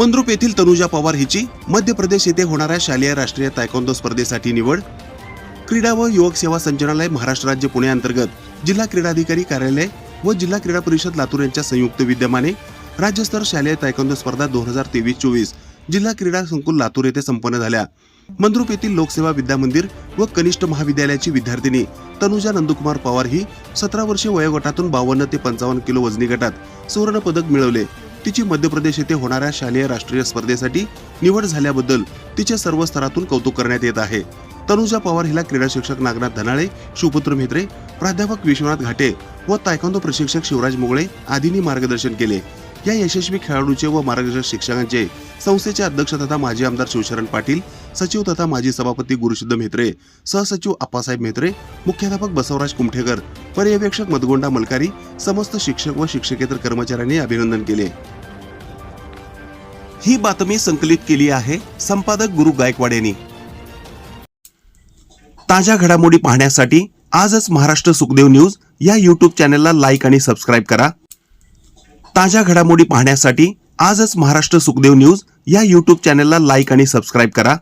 मंद्रुप येथील तनुजा पवार हिची मध्य प्रदेश येथे होणाऱ्या शालेय राष्ट्रीय तायकोंदो स्पर्धेसाठी निवड. क्रीडा व युवक सेवा संचालनालय महाराष्ट्र राज्य पुणे अंतर्गत जिल्हा क्रीडाधिकारी कार्यालय व जिल्हा क्रीडा परिषद लातूर यांच्या संयुक्त विद्यमाने राज्यस्तर शालेय तायकोंदो स्पर्धा दोन हजार तेवीस चोवीस जिल्हा क्रीडा संकुल लातूर येथे संपन्न झाल्या. मंद्रुप येथील लोकसेवा विद्यामंदिर व कनिष्ठ महाविद्यालयाची विद्यार्थिनी तनुजा नंदकुमार पवार ही सतरा वर्षे वयोगटातून बावन्न ते पंचावन्न किलो वजनी गटात सुवर्ण पदक मिळवले. तिची मध्य प्रदेश येथे होणाऱ्या शालेय राष्ट्रीय स्पर्धेसाठी निवड झाल्याबद्दल तिचे सर्व स्तरातून कौतुक करण्यात येत आहे. तनुजा पवार हिला क्रीडा शिक्षक नागनाथ धनाळे शिवपुत्र म्हेत्रे प्राध्यापक विश्वनाथ घाटे व तायकोंदो प्रशिक्षक शिवराज मुगळे आदींनी मार्गदर्शन केले. या यशस्वी खेळाडूचे व मार्गदर्शक शिक्षकांचे संस्थेचे अध्यक्ष तथा माजी आमदार शिवशरण पाटील सचिव तथा माजी सभापती गुरुशुद्ध म्हेत्रे सहसचिव आप्पासाहेब म्हेत्रे मुख्याध्यापक बसवराज कुमठेकर पर्यवेक्षक मधगोंडा मलकारी समस्त शिक्षक व शिक्षकेतर कर्मचाऱ्यांनी अभिनंदन केले. ही बातमी संकलित केली आहे संपादक गुरु गायकवाड यांनी. ताज्या घडामोडी पाहण्यासाठी आजच महाराष्ट्र सुखदेव न्यूज या यूट्यूब चॅनलला लाईक आणि सबस्क्राईब करा. ताज्या घडामोडी पाहण्यासाठी आजच महाराष्ट्र सुखदेव न्यूज या यूट्यूब चॅनलला लाईक आणि सबस्क्राईब करा.